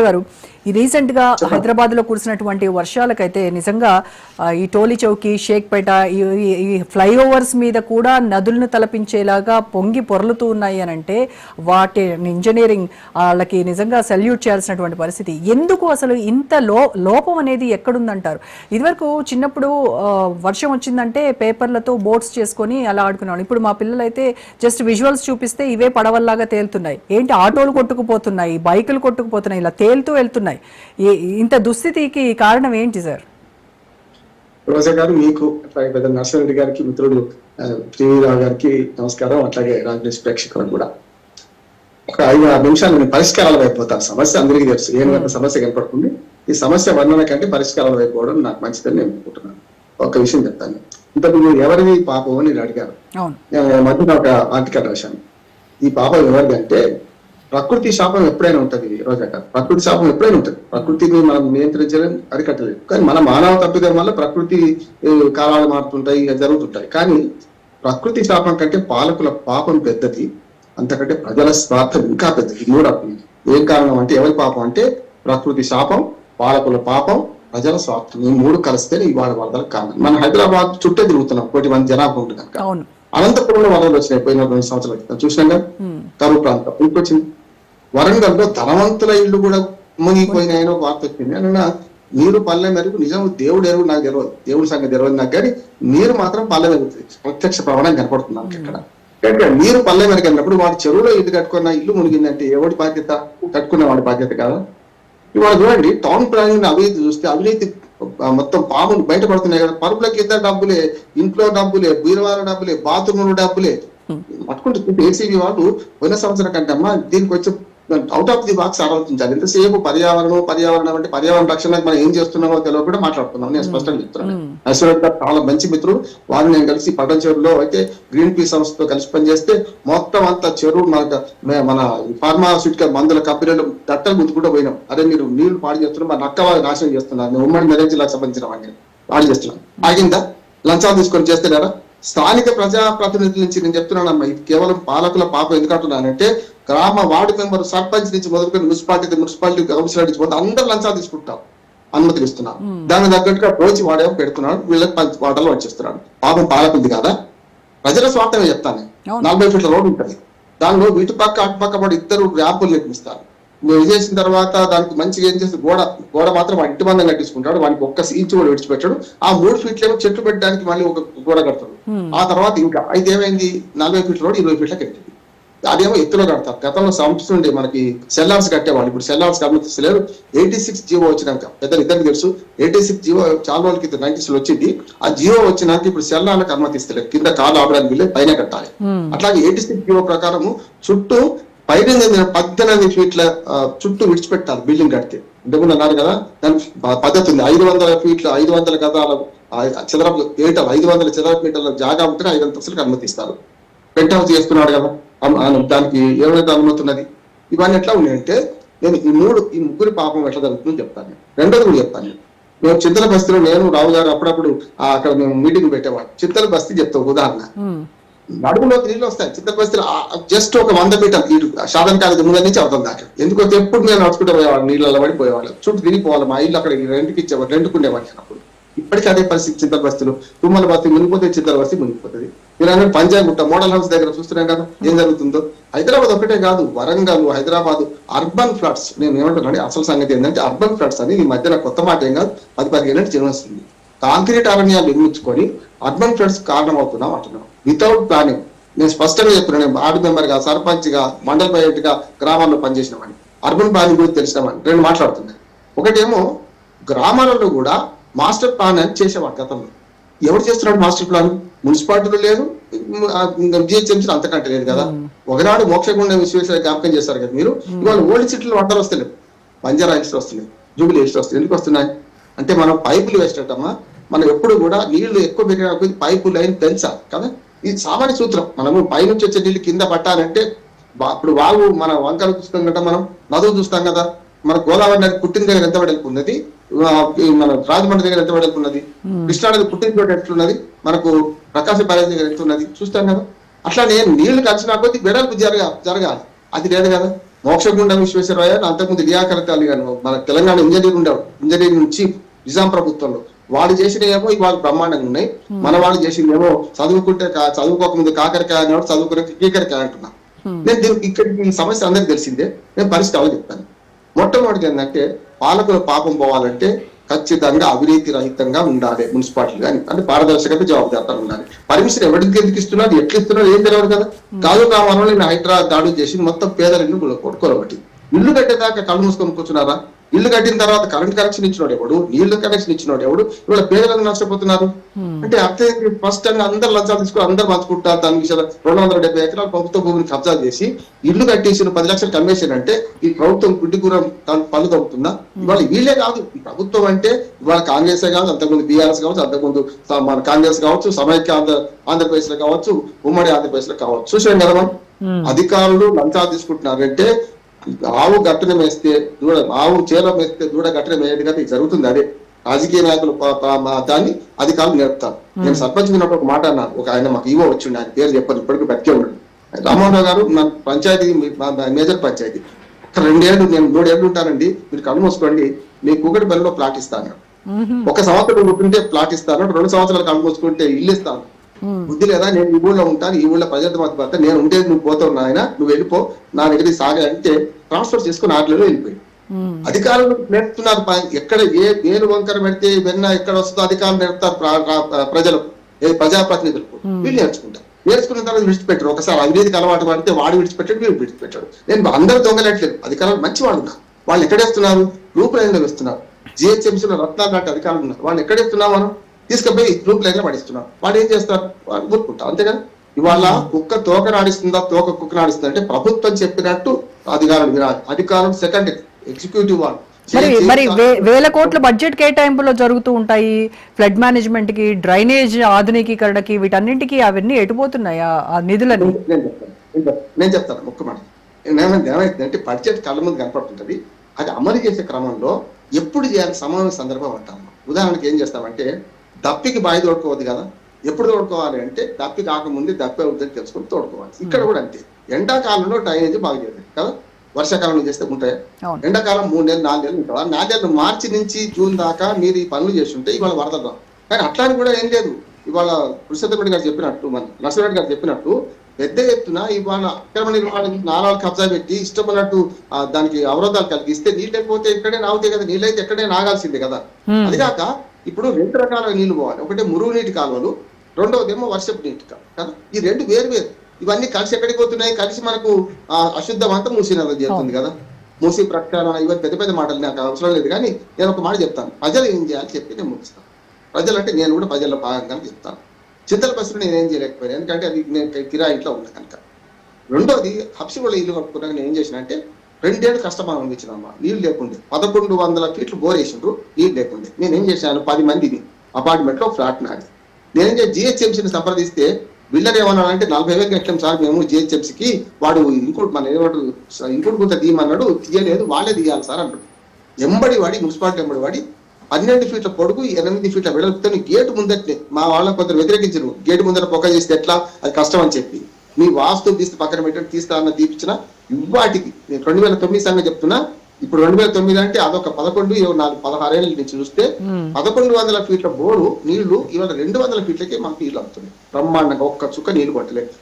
గారు ఈ రీసెంట్గా హైదరాబాద్లో కురిసినటువంటి వర్షాలకైతే నిజంగా ఈ టోలీ చౌకి షేక్పేట ఈ- ఫ్లైఓవర్స్ మీద కూడా నదులను తలపించేలాగా పొంగి పొరలుతూ ఉన్నాయి అని అంటే వాటి ఇంజనీరింగ్ వాళ్ళకి నిజంగా సెల్యూట్ చేయాల్సినటువంటి పరిస్థితి. ఎందుకు అసలు ఇంత లో లోపం అనేది ఎక్కడుందంటారు? ఇదివరకు చిన్నప్పుడు వర్షం వచ్చిందంటే పేపర్లతో బోట్స్ చేసుకొని అలా ఆడుకునేవాళ్ళు. ఇప్పుడు మా పిల్లలు అయితే జస్ట్ విజువల్స్ చూపిస్తే ఇవే పడవల్లాగా తేలుతున్నాయి. ఏంటి ఆటోలు కొట్టుకుపోతున్నాయి బైకులు కొట్టుకుపోతున్నాయి ఇలా తేలుతూ వెళ్తున్నాయి. ఈ- ఇంత దుస్థితికి కారణం ఏంటి సార్ రోజా గారు మీకు పెద్ద నర్సరెడ్డి గారికి మిత్రుడు శ్రీరావు గారికి నమస్కారం అట్లాగే రాజేష్ ప్రేక్షకులకు కూడా. ఒక ఐదు ఆరు నిమిషాలు నేను పరిష్కారాల వైపు పోతాను సమస్య అందరికీ తెలుసు. ఏం పెద్ద సమస్య కనపడుతుంది? ఈ సమస్య వర్ణన కంటే పరిష్కారాల వైపు పోవడం నాకు మంచిదని నేను అనుకుంటున్నాను. ఒక విషయం చెప్తాను. ఇంతకు మీరు ఎవరిది పాపం అని నేను ఈ మధ్యన ఒక ఆర్టికల్ రాశాను. ఈ పాపం ఎవరిది అంటే ప్రకృతి శాపం ఎప్పుడైనా ఉంటది రోజా గారు ప్రకృతి శాపం ఎప్పుడైనా ఉంటది. ప్రకృతిని మనం నియంత్రించలేం అరికట్టలేం. కానీ మన మానవ తప్పిదం వల్ల ప్రకృతి కాలాలు మారుతుంటాయి జరుగుతుంటాయి. కానీ ప్రకృతి శాపం కంటే పాలకుల పాపం పెద్దది. అంతకంటే ప్రజల స్వార్థం ఇంకా పెద్దది. మూడు ఏం కారణం అంటే ఎవరి పాపం అంటే ప్రకృతి శాపం పాలకుల పాపం ప్రజల స్వార్థం. ఈ మూడు కలిస్తేనే ఇవాళ వరదలకు కారణం. మన హైదరాబాద్ చుట్టే తిరుగుతున్నాం. కోటి మంది జనాభా ఉంటుంది కనుక. అనంతపురంలో వరదలు వచ్చినాయి. పోయిన రెండు సంవత్సరాల క్రితం. చూసినాం కదా. కరువు ప్రాంతం. ఇంకొచ్చింది? వరంగల్లో ధనవంతుల ఇల్లు కూడా మునిగిపోయినాయని ఒక వార్త వచ్చింది. అన్న నీరు పల్లె మెరుగు నిజం దేవుడు ఎరువు నాకు తెలియదు దేవుడి సంగతి తెలియదు నాకు కానీ నీరు మాత్రం పల్లె మెరుగుతుంది ప్రత్యక్ష ప్రమాణం కనపడుతుంది నాకు ఇక్కడ. కనుక నీరు పల్లె మెరుగన్నప్పుడు వాడు చెరువులో ఇల్లు కట్టుకున్న ఇల్లు మునిగిందంటే ఎవడి బాధ్యత? కట్టుకున్న వాడి బాధ్యత కాదా? ఇవాళ చూడండి టౌన్ ప్లానింగ్ అవినీతి చూస్తే అవినీతి మొత్తం పాములు బయటపడుతున్నాయి కదా. పరుపుల కింద డబ్బులే ఇంట్లో డబ్బులే బీరువాల డబ్బులే బాత్రూమ్ డబ్బులే. పట్టుకుంటే ఏసీబీ వాళ్ళు పోయిన సంవత్సరం కంటే అమ్మా దీనికి వచ్చి అవుట్ ఆఫ్ ది బాక్స్ ఆలోచించాలి. ఎంతసేపు పర్యావరణం పర్యావరణం అంటే పర్యావరణ రక్షణకు మనం ఏం చేస్తున్నామో తెలియక కూడా మాట్లాడుతున్నాం. నేను స్పష్టంగా చెప్తున్నాను. ఐశ్వర్య గారు చాలా మంచి మిత్రుడు. వారు నేను కలిసి పట్టణ చెరువులో అయితే గ్రీన్ పీస్ సంస్థతో కలిసి పనిచేస్తే మొత్తం అంతా చెరువు మనకు మే- మన ఫార్మాస్యూటికల్ మందుల కంపెనీలు దట్టలు గుంతుకుంటూ పోయినాం. అదే మీరు నీళ్ళు పాడు చేస్తున్నారు. మా నక్క వాళ్ళు నాశనం చేస్తున్నారు. నేను ఉమ్మడి మెదక్ జిల్లాకు సంబంధించిన వాడిని. పాడు చేస్తున్నాం ఆగిందా? లంచాలు తీసుకొని చేస్తున్నారా స్థానిక ప్రజాప్రతినిధుల నుంచి నేను చెప్తున్నానమ్మా ఇది కేవలం పాలకుల పాపం ఎందుకు అంటున్నానంటే గ్రామ వార్డు మెంబర్ సర్పంచ్ నుంచి మొదలుకొని మున్సిపాలిటీ మున్సిపాలిటీ కౌన్సిలర్ నుంచి పోతే అందరు లంచాలు తీసుకుంటాం. అనుమతులు ఇస్తున్నాం. దానికి తగ్గట్టుగా పోచి వాడేమో పెడుతున్నాడు వీళ్ళకి పంచ వాటర్లో వచ్చేస్తున్నాడు. పాపం పాలకుంది కాదా? ప్రజల స్వార్థమే చెప్తాను. నలభై ఫీట్ల రోడ్డు ఉంటుంది. దానిలో ఇటు పక్క అటు పక్క పడి ఇద్దరు ర్యాంపులు నిర్మిస్తారు. నువ్వు చేసిన తర్వాత దానికి మంచిగా ఏం చేస్తే గోడ గోడ మాత్రం ఇంటి మందం కట్టించుకుంటాడు. వానికి ఒక్క ఇంచు కూడా విడిచిపెట్టాడు. ఆ మూడు ఫీట్లు ఏమో చెట్లు పెట్టడానికి మళ్ళీ ఒక గోడ కడతాడు. ఆ తర్వాత ఇంకా అయితే ఏమైంది? నలభై ఫీట్ల రోడ్ ఇరవై ఫీట్ల కట్టింది అదేమో ఎత్తులో కడతారు. గతంలో సంస్థ ఉండే మనకి సెల్లార్స్ కట్టేవాళ్ళు. ఇప్పుడు సెల్లార్స్ అనుమతిస్తలేరు ఎయిటీ సిక్స్ జీవో వచ్చినాక పెద్దలు ఇద్దరికి తెలుసు. ఎయిటీ సిక్స్ జీవో చాలా క్రితం నైన్టీస్ వచ్చింది. ఆ జీవో వచ్చినాక ఇప్పుడు సెల్లార్లకు అనుమతిస్తలేరు కింద కాలు ఆపడానికి వీళ్ళే పైన కట్టాలి. అట్లాగే ఎయిటీ సిక్స్ జీవో ప్రకారము చుట్టూ పైన పద్దెనిమిది ఫీట్ల ఆ, చుట్టూ విడిచిపెట్టాలి బిల్డింగ్ కడితే. ఇంతకుముందు అన్నారు కదా దాని పద్ధతి ఉంది. ఐదు వందల ఫీట్ల ఐదు వందల గదాల చదరపు మీటర్లు ఐదు వందల చదరపు మీటర్ల జాగా ఉంటే ఐదు అంతస్తులకు అనుమతిస్తారు పెంట్ హౌస్ చేస్తున్నాడు కదా దానికి ఏమైతే అనుమతి ఉన్నది? ఇవన్నీ ఎట్లా ఉన్నాయంటే నేను ఈ మూడు ఈ ముగ్గురి పాపం ఎట్లా జరుగుతుందని చెప్తాను నేను. రెండోది కూడా చెప్తాను నేను. మేము చింతల బస్తీలో నేను రావు గారు అప్పుడప్పుడు అక్కడ మేము మీటింగ్ పెట్టేవాడు చింతల బస్తీ చెప్తాం ఉదాహరణ. నడుములోకి నీళ్ళు వస్తాయి. చింతల పరిస్థితులు జస్ట్ ఒక వంద మీటర్ ఇటు శాతం కాలేదు ముందు నుంచి అవుతుంది దాకా. ఎందుకంటే ఎప్పుడు నేను నడుచుకుంటూ పోయేవాడు నీళ్ళలో పడిపోయేవాళ్ళు. చుట్టూ తిరిగిపోవాలి. మా ఇల్లు అక్కడ రెండుకి ఇచ్చేవాడు రెండుకుండేవాడిని అప్పుడు. ఇప్పటికీ అదే పరిస్థితి చింతల బస్తీలో తుమ్మల బస్తి మునిగిపోతే చింతల బస్తి మునిగిపోతుంది. మీరు అన్న పంజాగుట్ట మోడల్ హౌస్ దగ్గర చూస్తున్నాం కదా ఏం జరుగుతుందో? హైదరాబాద్ ఒకటే కాదు వరంగల్ హైదరాబాద్ అర్బన్ ఫ్లడ్స్ నేను ఏమంటున్నాను అసలు సంగతి ఏంటంటే అర్బన్ ఫ్లడ్స్ అని ఈ మధ్యన కొత్త మాట ఏం కాదు పది పదిహేను నుంచి వస్తుంది. కాంక్రీట్ అరణ్యాలు నిర్మించుకొని అర్బన్ ఫ్లడ్స్ కారణం అవుతున్నాం అంటున్నాం. వితౌట్ ప్లానింగ్ నేను స్పష్టంగా చెప్తున్నాను నేను వార్డు మెంబర్గా సర్పంచ్గా మండల ప్రైవేట్గా గ్రామాల్లో పనిచేసిన వాడిని అర్బన్ ప్లానింగ్ గురించి తెలిసిన వాడిని రెండు మాట్లాడుతున్నాను ఒకటేమో గ్రామాలలో కూడా మాస్టర్ ప్లాన్ అని చేసేవాడు గతంలో. ఎవరు చేస్తున్నాడు మాస్టర్ ప్లాన్? మున్సిపాలిటీలో లేదు జిహెచ్ఎంసీ అంతకంటే లేదు కదా. ఒకనాడు మోక్షగుండ విశ్వేశ్వర జ్ఞాపకం చేశారు కదా మీరు? ఇవాళ ఓల్డ్ సిటీలో వంటలు వస్తలేవు. బంజారా హిల్స్ వస్తున్నాయి. జూబిలీ హిల్స్ వస్తున్నాయి. ఎందుకు వస్తున్నాయి? అంటే మనం పైపులు వేసేటమ్మా. మనం ఎప్పుడు కూడా నీళ్ళు ఎక్కువ పెరిగిన పైపు లైన్ పెంచాలి కదా? ఇది సామాన్య సూత్రం మనము పైనుంచి వచ్చే నీళ్ళు కింద పట్టాలంటే ఇప్పుడు వాగు మన వంకలు చూస్తాం కదా మనం నదువు చూస్తాం కదా మన గోదావరి నది పుట్టిన దగ్గర ఎంత వెడల్పు ఉన్నది? ఆ, ఈ మన రాజమండ్రి దగ్గర ఎంత వెడల్పు ఉన్నది? కృష్ణా నది పుట్టిన చోట ఎట్లున్నది? మనకు ప్రకాశ బ్యారేజ్ దగ్గర ఎట్లున్నది చూస్తాం కదా. అట్లానే నీళ్ళు కలిసిన కొద్దీ వెడల్పు జరగా జరగాలి. అది లేదు కదా. మోక్షగుండ విశ్వేశ్వరయ్య అంతకుముందు లియాకరత్ అలీ గారు మన తెలంగాణ ఇంజనీర్ ఉండేవాడు ఇంజనీరింగ్ నుంచి నిజాం ప్రభుత్వంలో. వాళ్ళు చేసినవేమో ఇవాళ బ్రహ్మాండంగా ఉన్నాయి. మన వాళ్ళు చేసిందేమో చదువుకుంటే కా- చదువుకోక ముందు కాకరకాయ అనేవాడు చదువుకునే కీకరకాయ అంటున్నా నేను దీనికి ఇక్కడ సమస్య అందరికి తెలిసిందే. నేను పరిష్కారం చెప్తాను. మొట్టమొదటి ఏంటంటే పాలకుల పాపం పోవాలంటే ఖచ్చితంగా అవినీతి రహితంగా ఉండాలి మున్సిపాలిటీ కానీ అంటే పారదర్శకత జవాబుదారిత ఉండాలి. పర్మిషన్ ఎవరికి ఎందుకు ఇస్తున్నారు ఎట్లా ఇస్తున్నారు ఏం తెలియదు కదా. కాదు రామారావు నేను హైదరాబాద్ దాడులు చేసి మొత్తం పేదల ఇల్లు కొట్టుకోబట్టి. ఇల్లు కట్టేదాకా కళ్ళు మూసుకొని కూర్చున్నారా? ఇల్లు కట్టిన తర్వాత కరెంట్ కనెక్షన్ ఇచ్చినోడు ఎవడు? నీళ్ళు కనెక్షన్ ఇచ్చినోడు ఎవడు? ఇవాళ పేదలకు నష్టపోతున్నారు. అంటే అర్థం ఏంటి? స్పష్టంగా అందరు లంచాలు తీసుకుని అందరు పంచుకుంటారు దాని విషయంలో రెండు వందల డెబ్బై ఎకరాల ప్రభుత్వ భూమిని కబ్జా చేసి ఇల్లు కట్టేసిన పది లక్షలు కమ్మేషన్ అంటే ఈ ప్రభుత్వం గుడ్డి కూర దాని పనులు తగ్గుతుందా ఇవాళ వీళ్ళే కాదు. ఈ ప్రభుత్వం అంటే ఇవాళ కాంగ్రెస్ కాదు అంతకుముందు బీఆర్ఎస్ కావచ్చు అంతకుముందు మన కాంగ్రెస్ కావచ్చు సమైక్య ఆంధ్ర ఆంధ్రప్రదేశ్లో కావచ్చు ఉమ్మడి ఆంధ్రప్రదేశ్లో కావచ్చు. చూసాం కదా మనం? అధికారులు లంచాలు తీసుకుంటున్నారంటే ఆవు గట్టన వేస్తే దూడ ఆవు చేల వేస్తే దూడ గట్టన వేయదు కదా ఇది జరుగుతుంది అదే. రాజకీయ నాయకులు దాన్ని అధికారులు నేర్పుతారు. నేను సర్పంచ్ ఉన్నప్పుడు ఒక మాట అన్నాను. ఒక ఆయన మాకు ఈవో వచ్చిండు ఆయన పేరు చెప్పారు ఇప్పటికీ బతికే ఉన్నాడు. రామోహన్ గారు మన పంచాయతీ మేజర్ పంచాయతీ. ఒక రెండేళ్ళు నేను మూడేళ్ళు ఉంటానండి. మీరు కళ్ళు మూసుకోండి. మీ కూకటి బెల్లలో ప్లాట్ ఇస్తాను. ఒక సంవత్సరం ఉంటుంటే ప్లాట్ ఇస్తాను. రెండు సంవత్సరాలు కళ్ళు మూసుకుంటే ఇల్లు ఇస్తాను. బుద్ధి లేదా? నేను ఈ ఊళ్ళో ఉంటాను ఈ ఊళ్ళో ప్రజలతో మాట్లాడతా. నేను ఉండేది నువ్వు పోతావు నాయన నువ్వు వెళ్ళిపో నా దగ్గరికి సాగే అంటే ట్రాన్స్ఫర్ చేసుకుని ఆటలలో వెళ్ళిపోయి. అధికారులు నేర్పుతున్నారు ప- ఎక్కడ ఏ పేరు వంకర పెడితే వెన్న ఎక్కడ వస్తుందో అధికారులు నేర్పుతారు ప్ర- ప్ర- ప్రజలు ఏ ప్రజాప్రతినిధులు. వీళ్ళు నేర్చుకుంటారు. నేర్చుకున్న తర్వాత విడిచిపెట్టారు. ఒకసారి అవినీతికి అలవాటు పడితే వాడు విడిచిపెట్టాడు వీడు విడిచిపెట్టాడు. నేను అందరూ దొంగలట్లేదు అధికారులు మంచి వాళ్ళు ఉన్నారు. వాళ్ళు ఎక్కడేస్తున్నారు గ్రూప్ లైన్లో వేస్తున్నారు. జిహెచ్ఎంసీలో రత్నాలు లాంటి అధికారులు ఉన్నారు. వాళ్ళు ఎక్కడేస్తున్నాం మనం? తీసుకుపోయి గ్రూప్ లైన్లో పడిస్తున్నాం వాళ్ళు ఏం చేస్తారు? ఊరుకుంటారు అంతేగా ఇవాళ కుక్క తోక నాడిస్తుందా? తోక కుక్క నాడిస్తుందా? అంటే ప్రభుత్వం చెప్పినట్టు అధికారులు వినాలి అధికారులు సెకండ్ ఎగ్జిక్యూటివ్ వాళ్ళు. మరి మరి వేల కోట్ల బడ్జెట్ కేటాయింపులో జరుగుతూ ఉంటాయి. ఫ్లడ్ మేనేజ్మెంట్కి డ్రైనేజ్ ఆధునికీకరణకి వీటన్నింటికి అవన్నీ ఎటుపోతున్నాయా? ఆ నిధులని నేను చెప్తాను. ఒక్క మాట. ఏమైంది ఏమైంది అంటే బడ్జెట్ కళ్ళ ముందు కనపడుతుంటది. అది అమలు చేసే క్రమంలో ఎప్పుడు చేయాలి? సమావేశ సందర్భం అంటాం ఉదాహరణకి ఏం చేస్తామంటే దప్పికి బాయి తోడుకోవద్దు కదా. ఎప్పుడు తోడుకోవాలి అంటే దప్పి కాకముందే దప్పి అవుతుందని తెలుసుకొని తోడుకోవాలి. ఇక్కడ కూడా అంతే. ఎండాకాలంలో డ్రైనేజ్ బాగా చేయాలి కదా. వర్షాకాలంలో చేస్తే ఉంటాయి ఎండాకాలం మూడు నెలలు నాలుగు నెలలు ఉంటావా నాలుగు నెలలు మార్చి నుంచి జూన్ దాకా మీరు ఈ పనులు చేస్తుంటే ఇవాళ వరదలు రావు. కానీ అట్లాని కూడా ఏం లేదు. ఇవాళ కృష్ణరెడ్డి గారు చెప్పినట్టు మన నరసింహరెడ్డి గారు చెప్పినట్టు పెద్ద ఎత్తున ఇవాళ అక్రమ నిర్మాణం నాలాలు కబ్జా పెట్టి ఇష్టపడినట్టు ఆ, దానికి అవరోధాలు కలిగిస్తే నీళ్ళు అయిపోతే ఇక్కడే నాగుతాయి కదా. నీళ్ళు అయితే ఎక్కడే నాగాల్సిందే కదా. Hmm. ఇప్పుడు రెండు రకాల నీళ్ళు పోవాలి. ఒకటి మురుగు నీటి కాలువలు రెండవదేమో వర్షపు నీటి కాలువ కదా? ఈ రెండు వేరు వేరు. ఇవన్నీ కలిసి ఎక్కడికి పోతున్నాయి? కలిసి మనకు ఆ, అశుద్ధం అంతా మూసి నది చేరుతుంది కదా? మూసి ప్రక్షాళన ఇవన్నీ పెద్ద పెద్ద మాటలు నాకు అవసరం లేదు కానీ నేను ఒక మాట చెప్తాను. ప్రజలు ఏం చేయాలి చెప్పి నేను ముగిస్తాను. ప్రజలు అంటే నేను కూడా ప్రజల్లో భాగంగా చెప్తాను. చింతల బస్సులు నేను ఏం చేయలేకపోయాను ఎందుకంటే అది నేను కిరా ఇంట్లో ఉన్నా కనుక. రెండోది హప్సిగూడ ఇల్లు కట్టుకున్నాక నేను ఏం చేసిన అంటే రెండేళ్ళు కష్టమని అమ్మ నీళ్ళు లేకుండే. పదకొండు వందల ఫీట్లు బోర్ వేసిండ్రు నీళ్ళు లేకుండే. నేనేం చేశాను? పది మందిని అపార్ట్మెంట్లో ఫ్లాట్ నాది నేనేం చేసి జిహెచ్ఎంసీని సంప్రదిస్తే బిల్డర్ ఏమన్నా అంటే నలభై వేలు కట్టాం సార్ మేము జిహెచ్ఎంసీకి వాడు ఇంకోటి మన ఏమంటారు ఇంకోటి కొంత తీయమన్నాడు. తీయలేదు వాళ్ళే తీయాలి సార్ అన్నాడు ఎంబడి వాడి మున్సిపాలిటీ ఎంబడి వాడి పన్నెండు ఫీట్ల పొడుగు ఎనిమిది ఫీట్ల వెడల్పుతో గేటు ముందట్నే మా వాళ్ళని కొందరు వ్యతిరేకించరు గేటు ముందర పొగ చేస్తే ఎట్లా? అది కష్టం అని చెప్పి. మీ వాస్తు తీస్తే పక్కన పెట్టి తీస్తా అన్న తీపించిన ఇవాటికి నేను రెండు వేల తొమ్మిది సంగతి చెప్తున్నా. ఇప్పుడు రెండు వేల తొమ్మిది అంటే అదొక పదకొండు ఇరవై నాలుగు పదహారేళ్ళ నుంచి చూస్తే పదకొండు వందల ఫీట్ల బోరు నీళ్ళు ఇవాళ రెండు వందల ఫీట్లకే మాకు నీళ్ళు అవుతున్నాయి. బ్రహ్మాండంగా ఒక్క చుక్క నీళ్ళు కొట్టలేదు.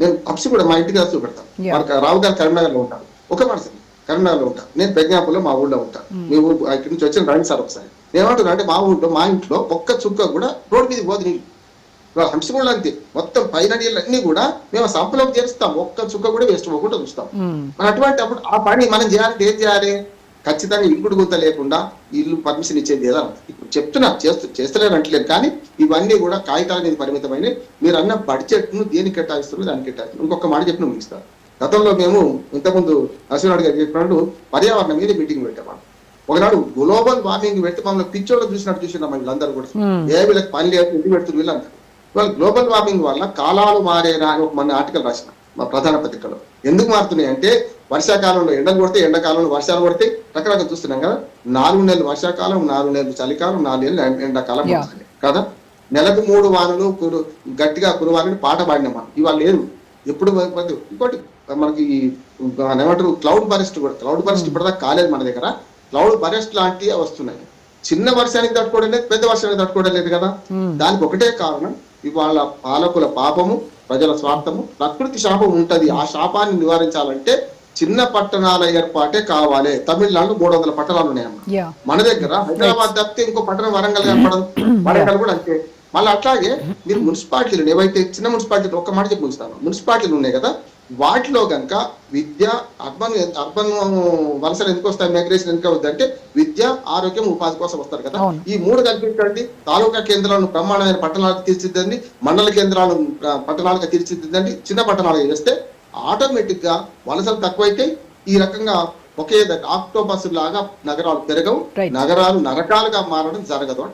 నేను అప్సి కూడా మా ఇంటికి వచ్చి పెడతాను. మనకు రావు గారు కరీంనగర్లో ఉంటారు. ఒక పర్సన్ కరీంనగర్లో ఉంటారు నేను ప్రజ్ఞాపూర్లో మా ఊళ్ళో ఉంటాను మీ ఊరు ఇక్కడి నుంచి వచ్చిన రండి సార్ ఒకసారి. నేనేమంటున్నా అంటే మా ఊళ్ళో మా ఇంట్లో ఒక్క చుక్క కూడా రోడ్డు మీద పోదు నీళ్ళు హంసగూడ అంతే మొత్తం పైన నీళ్ళు అన్ని కూడా మేము సంపలోకి చేరుస్తాం ఒక్క చుక్క కూడా వేస్ట్ పోకుండా చూస్తాం. మరి అటువంటి అప్పుడు ఆ పని మనం చేయాలంటే ఏం చేయాలి? ఖచ్చితంగా ఇంకుడు గుంత లేకుండా ఇల్లు పర్మిషన్ ఇచ్చేది ఏదా ఇప్పుడు చెప్తున్నా చేస్తూ చేస్తలేరు అంటలేదు కానీ ఇవన్నీ కూడా కాగితాల మీద పరిమితమైన మీరు అన్న బడ్జెట్ను దేనికి కేటాయిస్తున్నారు దానికి కేటాయిస్తున్నారు? ఇంకొక మాట చెప్పిన ముగిస్తారు గతంలో మేము ఇంతకుముందు నరసింహనాయుడు గారు చెప్పినట్టు పర్యావరణం మీద మీటింగ్ పెట్టాము ఒకనాడు గ్లోబల్ వార్మింగ్ పెడితే మమ్మల్ని పిచ్చోళ్ళు చూసినట్టు చూసినాం వీళ్ళందరూ కూడా. ఏ వీళ్ళకి పని లేదు ఇంటికి పెడుతున్నారు వీళ్ళందరూ? ఇవాళ గ్లోబల్ వార్మింగ్ వల్ల కాలాలు మారేనా అని ఒక మన ఆర్టికల్ రాసిన మా ప్రధాన పత్రికలో. ఎందుకు మారుతున్నాయి అంటే వర్షాకాలంలో ఎండలు కొడితే ఎండాకాలంలో వర్షాలు కొడితే రకరకాల చూస్తున్నాం కదా. నాలుగు నెలలు వర్షాకాలం నాలుగు నెలలు చలికాలం నాలుగు నెలలు ఎండ- ఎండాకాలం కదా? నెలకు మూడు వానలు కురు గట్టిగా కురవాలని పాట పాడినాం మనం. ఇవాళ లేదు. ఎప్పుడు ఇంకోటి మనకి ఏమంటారు క్లౌడ్ బరెస్ట్ కూడా క్లౌడ్ బరెస్ట్ ఇప్పటిదాకా కాలేదు మన దగ్గర. క్లౌడ్ బరెస్ట్ లాంటివి వస్తున్నాయి. చిన్న వర్షానికి తట్టుకోవడం లేదు పెద్ద వర్షానికి తట్టుకోవడం లేదు కదా. దానికి ఒకటే కారణం ఇవాళ పాలకుల పాపము ప్రజల స్వార్థము ప్రకృతి శాపం ఉంటది. ఆ శాపాన్ని నివారించాలంటే చిన్న పట్టణాల ఏర్పాటే కావాలి. తమిళనాడు మూడు వందల పట్టణాలు ఉన్నాయమ్మా. మన దగ్గర హైదరాబాద్ తప్పితే ఇంకో పట్టణం వరంగల్ కనపడదు వరంగల్ కూడా అంతే. మళ్ళీ అట్లాగే మీరు మున్సిపాలిటీలు ఏవైతే చిన్న మున్సిపాలిటీలు ఒక్క మాట చెప్పి ఉంచుతాను మున్సిపాలిటీలు ఉన్నాయి కదా? వాటిలో కనుక విద్య అర్బన్ అర్బన్ వలసలు ఎందుకు వస్తాయి మైగ్రేషన్ ఎందుకు అవుతుంది అంటే విద్య ఆరోగ్యం ఉపాధి కోసం వస్తారు కదా. ఈ మూడు కల్పించండి తాలూకా కేంద్రాలను బ్రహ్మాండమైన పట్టణాలకు తీర్చిద్దండి మండల కేంద్రాలను ఆ, పట్టణాలుగా తీర్చిదిద్దండి చిన్న పట్టణాలుగా చేస్తే ఆటోమేటిక్గా వలసలు తక్కువైతే ఈ రకంగా ఒకే ఆక్టోపస్ లాగా నగరాలు పెరగవు. నగరాలు నరకాలుగా మారడం జరగదు.